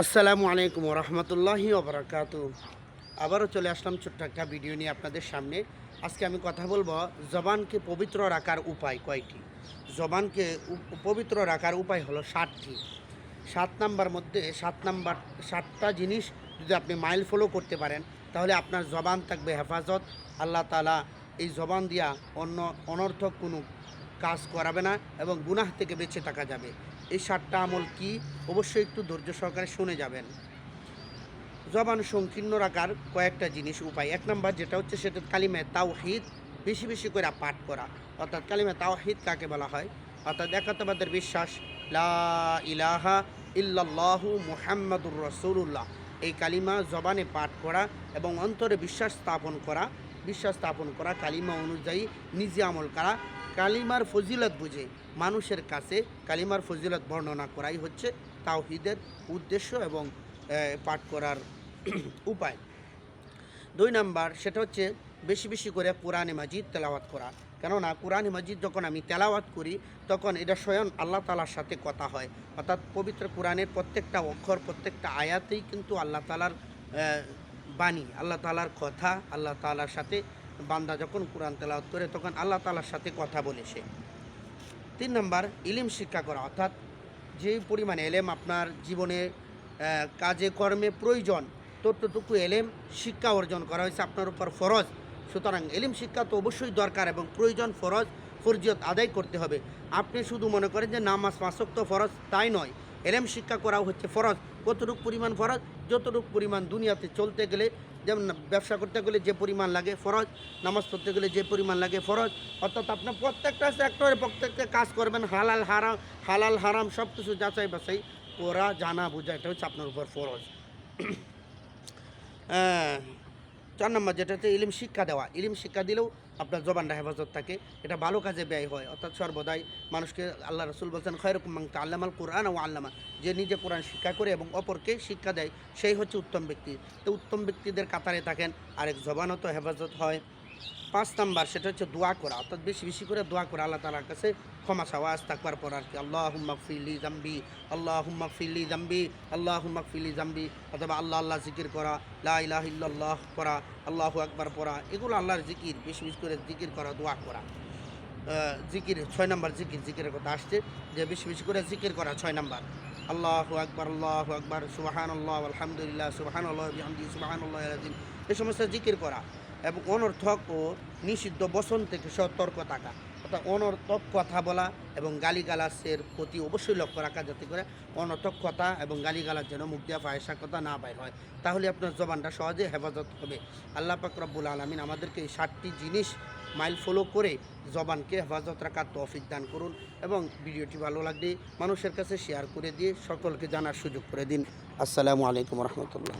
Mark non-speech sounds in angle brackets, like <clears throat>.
আসসালামু আলাইকুম রহমতুল্লাহি ওবরাকাতু। আবারও চলে আসলাম ছোট্ট একটা ভিডিও নিয়ে আপনাদের সামনে। আজকে আমি কথা বলব জবানকে পবিত্র রাখার উপায় কয়টি? জবানকে পবিত্র রাখার উপায় হলো ষাটটি সাত নাম্বার মধ্যে, সাত নাম্বার, সাতটা জিনিস যদি আপনি মাইল ফলো করতে পারেন, তাহলে আপনার জবান থাকবে হেফাজত। আল্লাহ তালা এই জবান দিয়া অন্য অনর্থক কোনো কাজ করাবে না এবং গুনাহ থেকে বেঁচে থাকা যাবে। এই সাতটা আমল কি? অবশ্যই একটু ধৈর্য সহকারে শুনে যাবেন। জবান সংকীর্ণ রাখার কয়েকটা জিনিস উপায়। এক নম্বর যেটা হচ্ছে সেটা কালিমে তাওহিদ, বেশি বেশি করে পাঠ করা। অর্থাৎ কালিমে তাওহিদ কাকে বলা হয়? অর্থাৎ একাত্মবাদের বিশ্বাস, লা ইলাহা ইল্লাল্লাহু মুহাম্মাদুর রসুল্লাহ এই কালিমা জবানে পাঠ করা এবং অন্তরে বিশ্বাস স্থাপন করা। বিশ্বাস স্থাপন করা কালিমা অনুযায়ী নিজে আমল করা। কালিমার ফজিলত বুঝে মানুষের কাছে কালিমার ফজিলত বর্ণনা করাই হচ্ছে তাওহিদের উদ্দেশ্য এবং পাঠ করার <clears throat> উপায়। দুই নাম্বার, সেটা হচ্ছে বেশি বেশি করে কোরআনে মাজিদ তেলাওয়াত করা। কেননা কোরআনে মাজিদ যখন আমি তেলাওয়াত করি, তখন এটা স্বয়ং আল্লাহ তালার সাথে কথা হয়। অর্থাৎ পবিত্র কোরআনের প্রত্যেকটা অক্ষর, প্রত্যেকটা আয়াতেই কিন্তু আল্লাহ তালার বাণী, আল্লাহ তালার কথা, আল্লাহ তালার সাথে বান্দা যখন কোরআন তেলাওয়াত করে, তখন আল্লাহ তালার সাথে কথা বলে সে। তিন নম্বর, ইলিম শিক্ষা করা। অর্থাৎ যে পরিমাণে এলেম আপনার জীবনে কাজে, কর্মে প্রয়োজন, ততটুকু এলেম শিক্ষা অর্জন করা হয়েছে আপনার উপর ফরজ। সুতরাং এলিম শিক্ষা তো অবশ্যই দরকার এবং প্রয়োজন ফরজ, ফরজিয়ত আদায় করতে হবে। আপনি শুধু মনে করেন যে নামাজ মাসক তো ফরজ, তাই নয়। এলেম শিক্ষা করাও হচ্ছে ফরজ। কতটুকু পরিমাণ ফরজ, যতটুকু পরিমাণ দুনিয়াতে চলতে গেলে যেমন ব্যবসা করতে গেলে যে পরিমাণ লাগে ফরজ নামাজ পড়তে গেলে যে পরিমাণ লাগে ফরজ। অর্থাৎ আপনার প্রত্যেকটা সেক্টরে প্রত্যেকটা কাজ করবেন হালাল হারাম হালাল হারাম সব কিছু যাচাই বাছাই করা জানা বোঝা এটা হচ্ছে আপনার উপর ফরজ। আহ, <clears throat> চার নম্বর যেটা হচ্ছে ইলিম শিক্ষা দেওয়া। ইলিম শিক্ষা দিলেও আপনার জবানটা হেফাজত থাকে। এটা ভালো কাজে ব্যয় হয়। অর্থাৎ সর্বদাই মানুষকে আল্লাহ রসুল বলছেন, খয়রকম মাংতা আল্লামাল কোরআন ও আল্লামা। যে নিজে কোরআন শিক্ষা করে এবং অপরকে শিক্ষা দেয়, সেই হচ্ছে উত্তম ব্যক্তি। তো উত্তম ব্যক্তিদের কাতারে থাকেন, আরেক জবানও তো হেফাজত হয়। পাঁচ নাম্বার সেটা হচ্ছে দোয়া করা, অর্থাৎ বেশি বেশি করে দোয়া করা, আল্লাহ তালার কাছে ক্ষমা চাওয়া আস্তাকবার পর আর কি। আল্লাহ হুম্মাক ফিলি জাম্বি আল্লাহ হুম্মাক ফিলি জাম্বি আল্লাহ হুম্মাক ফিলি জাম্বি অথবা আল্লাহ আল্লাহ জিকির করা, লা ইলাহ ইল্লাল্লাহ পড়া, আল্লাহু আকবার পড়া, এগুলো আল্লাহর জিকির, বেশি বেশি করে জিকির করা, দোয়া করা। জিকির, ছয় নম্বর জিকির, জিকিরের কথা আসছে, যে বেশি বেশি করে জিকির করা, ছয় নম্বর। আল্লাহ আকবার আল্লাহ আকবার সুবাহান আল্লাহ আলহামদুলিল্লাহ সুবাহান আল্লাহ সুবাহান আল্লাহ এই সমস্ত জিকির করা। এবং অনর্থক ও নিষিদ্ধ বসন থেকে সতর্ক থাকা। অর্থাৎ অনর্থক কথা বলা এবং গালিগালাসের প্রতি অবশ্যই লক্ষ্য রাখা যাতে করে অনর্থক কথা এবং গালিগালার যেন মুখ দেওয়া ফায়সা কথা না বাইর হয়। তাহলে আপনার জবানটা সহজে হেফাজত হবে। আল্লাহ রব্বুল আলমিন আমাদেরকে এই ষাটটি জিনিস মাইল ফলো করে জবানকে হেফাজত রাখার তৌফিক দান করুন এবং ভিডিওটি ভালো লাগলে মানুষের কাছে শেয়ার করে দিয়ে সকলকে জানার সুযোগ করে দিন। আসসালামু আলাইকুম রহমতুল্লাহ।